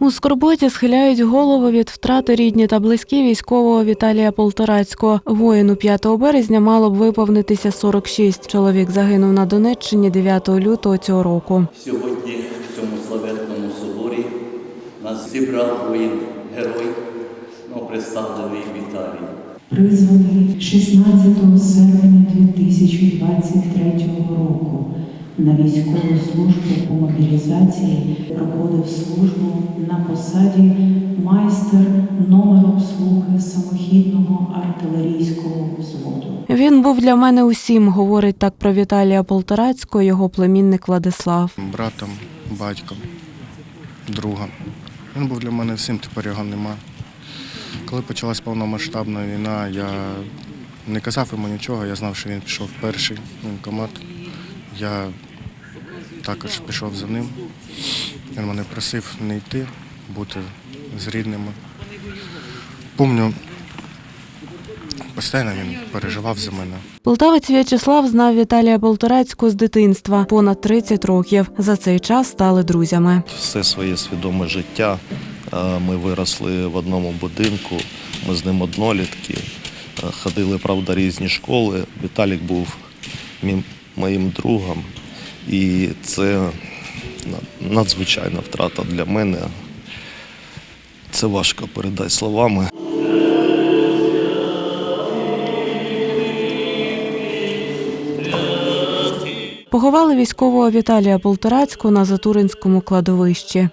У скорботі схиляють голову від втрати рідні та близькі військового Віталія Полторацького. Воїну 5 березня мало б виповнитися 46. Чоловік загинув на Донеччині 9 лютого цього року. Сьогодні в цьому славетному соборі нас зібрав воїн герой, ну, представлений Віталій. призваний 16 серпня 2023 року на військову службу по мобілізації проходив службу на посаді майстер номер обслуги самохідного артилерійського взводу. Він був для мене усім, говорить так про Віталія Полторацького його племінник Владислав. братом, батьком, другом. Він був для мене всім, тепер його нема. Коли почалась повномасштабна війна, я не казав йому нічого, я знав, що він пішов перший в воєнкомат. Я також пішов за ним. Він мене просив не йти, бути з рідними. Помню, постійно він переживав за мене. Полтавець В'ячеслав знав Віталія Полторацького з дитинства понад 30 років. За цей час стали друзями. все своє свідоме життя. Е, Ми виросли в одному будинку, ми з ним однолітки, ходили, правда, різні школи. Віталік був моїм другом, і це надзвичайна втрата для мене. Це важко передати словами. Поховали військового Віталія Полторацького на Затуринському кладовищі.